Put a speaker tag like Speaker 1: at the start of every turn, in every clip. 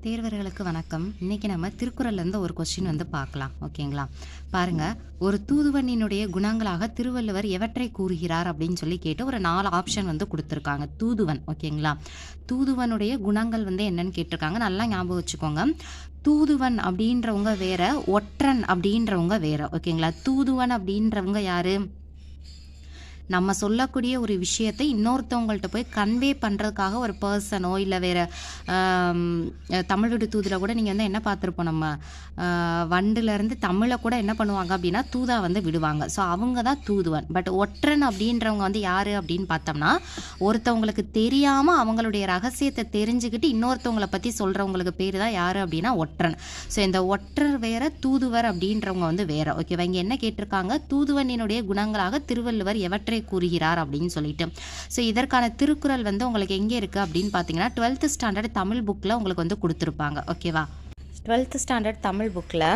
Speaker 1: தேர்வர்களுக்கு வணக்கம். இன்னைக்கு நம்ம திருக்குறள்லேருந்து ஒரு கொஸ்டின் வந்து பார்க்கலாம். ஓகேங்களா? பாருங்க. ஒரு தூதுவனினுடைய குணங்களாக திருவள்ளுவர் எவற்றை கூறுகிறார் அப்படின்னு சொல்லி கேட்டு ஒரு நாலு ஆப்ஷன் வந்து கொடுத்துருக்காங்க. தூதுவன். ஓகேங்களா? தூதுவனுடைய குணங்கள் வந்து என்னன்னு கேட்டிருக்காங்க. நல்லா ஞாபகம் வச்சுக்கோங்க. தூதுவன் அப்படின்றவங்க வேற ஒற்றன் அப்படின்றவங்க வேற. ஓகேங்களா? தூதுவன் அப்படின்றவங்க யாரு? நம்ம சொல்லக்கூடிய ஒரு விஷயத்தை இன்னொருத்தவங்கள்ட்ட போய் கன்வே பண்ணுறதுக்காக ஒரு பர்சனோ இல்லை வேறு தமிழ் விடு தூதில் கூட நீங்கள் வந்து என்ன பார்த்துருப்போம் நம்ம வண்டுலேருந்து தமிழை கூட என்ன பண்ணுவாங்க அப்படின்னா தூதா வந்து விடுவாங்க. ஸோ அவங்க தான் தூதுவன். பட் ஒற்றன் அப்படின்றவங்க வந்து யார் அப்படின்னு பார்த்தோம்னா ஒருத்தவங்களுக்கு தெரியாமல் அவங்களுடைய ரகசியத்தை தெரிஞ்சுக்கிட்டு இன்னொருத்தவங்களை பற்றி சொல்கிறவங்களுக்கு பேர் தான் யார் அப்படின்னா ஒற்றன். ஸோ இந்த ஒற்றர் வேற தூதுவர் அப்படின்றவங்க வந்து வேற. ஓகேவா இங்கே என்ன கேட்டிருக்காங்க? தூதுவனினுடைய குணங்களாக திருவள்ளுவர் எவற்றை கூறுகிறார் அப்படின்னு சொல்லிட்டு. ஸோ இதற்கான திருக்குறள் வந்து உங்களுக்கு எங்கே இருக்குது அப்படின்னு பார்த்தீங்கன்னா டுவெல்த் ஸ்டாண்டர்ட் தமிழ் புக்கில் உங்களுக்கு வந்து கொடுத்துருப்பாங்க. ஓகேவா டுவெல்த் ஸ்டாண்டர்ட் தமிழ் புக்கில்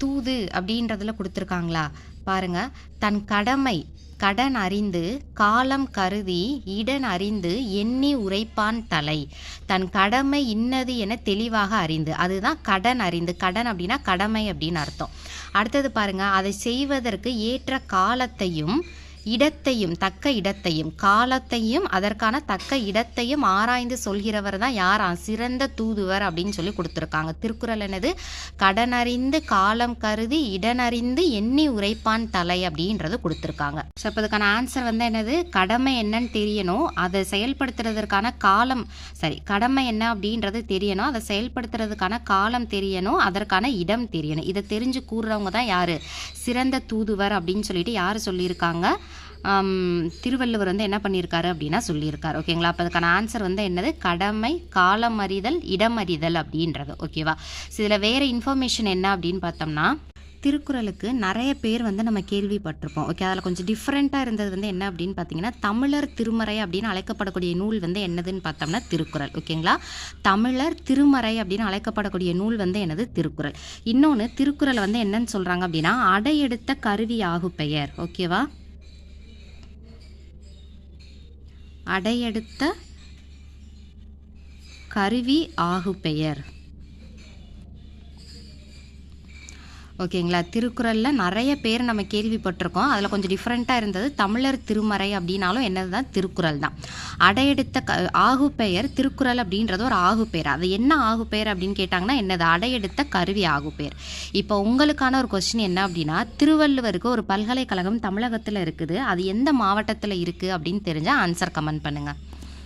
Speaker 1: தூது அப்படின்றதுல கொடுத்துருக்காங்களா? பாருங்க. தன் கடமை கடன் அறிந்து காலம் கருதி இடன் அறிந்து எண்ணி உரைப்பான் தலை. தன் கடமை இன்னது என தெளிவாக அறிந்து. அதுதான் கடன் அறிந்து. கடன் அப்படின்னா கடமை அப்படின்னு அர்த்தம். அடுத்தது பாருங்க. அதை செய்வதற்கு ஏற்ற காலத்தையும் இடத்தையும் தக்க இடத்தையும் காலத்தையும் அதற்கான தக்க இடத்தையும் ஆராய்ந்து சொல்கிறவர் தான் யாரா சிறந்த தூதுவர் அப்படின்னு சொல்லி கொடுத்துருக்காங்க. திருக்குறள் என்னது? கடனறிந்து காலம் கருதி இடனறிந்து எண்ணி உரைப்பான் தலை அப்படின்றது கொடுத்துருக்காங்க. ஸோ இப்போ அதுக்கான ஆன்சர் வந்து என்னது? கடமை என்னன்னு தெரியணும். அதை செயல்படுத்துறதற்கான காலம் சரி கடமை என்ன அப்படின்றது தெரியணும். அதை செயல்படுத்துறதுக்கான காலம் தெரியணும். அதற்கான இடம் தெரியணும். இதை தெரிஞ்சு கூறுறவங்க தான் யார்? சிறந்த தூதுவர் அப்படின்னு சொல்லிட்டு யார் சொல்லியிருக்காங்க? திருவள்ளுவர் வந்து என்ன பண்ணியிருக்காரு அப்படின்னா சொல்லியிருக்காரு ஓகேங்களா அப்போ அதுக்கான ஆன்சர் வந்து என்னது? கடமை காலம் அறிதல் இடம் அறிதல் அப்படின்றது ஓகேவா ஸோ இதில் வேறு இன்ஃபர்மேஷன் என்ன அப்படின்னு பார்த்தோம்னா திருக்குறளுக்கு நிறைய பேர் வந்து நம்ம கேள்விப்பட்டிருப்போம் ஓகே அதில் கொஞ்சம் டிஃப்ரெண்ட்டாக இருந்தது வந்து என்ன அப்படின்னு பார்த்தீங்கன்னா தமிழர் திருமறை அப்படின்னு அழைக்கப்படக்கூடிய நூல் வந்து என்னதுன்னு பார்த்தோம்னா திருக்குறள் ஓகேங்களா தமிழர் திருமறை அப்படின்னு அழைக்கப்படக்கூடிய நூல் வந்து என்னது? திருக்குறள். இன்னொன்று திருக்குறள் வந்து என்னன்னு சொல்கிறாங்க அப்படின்னா அடையெடுத்த கருவி ஆகு பெயர் ஓகேவா அடையெடுத்த கருவி ஆகு பெயர் ஓகேங்களா? திருக்குறளில் நிறைய பேர் நம்ம கேள்விப்பட்டிருக்கோம். அதில் கொஞ்சம் டிஃப்ரெண்ட்டாக இருந்தது. தமிழர் திருமறை அப்படின்னாலும் என்னது தான் திருக்குறள் தான். அடையெடுத்த க ஆகு பெயர் திருக்குறள் அப்படின்றது ஒரு ஆகு பெயர் அது என்ன ஆகு பெயர் அப்படின்னு கேட்டாங்கன்னா என்னது? அடையெடுத்த கருவி ஆகு பெயர் இப்போ உங்களுக்கான ஒரு கொஸ்டின் என்ன அப்படின்னா திருவள்ளுவருக்கு ஒரு பல்கலைக்கழகம் தமிழகத்தில் இருக்குது. அது எந்த மாவட்டத்தில் இருக்குது அப்படின்னு தெரிஞ்சால் ஆன்சர் கமெண்ட் பண்ணுங்கள்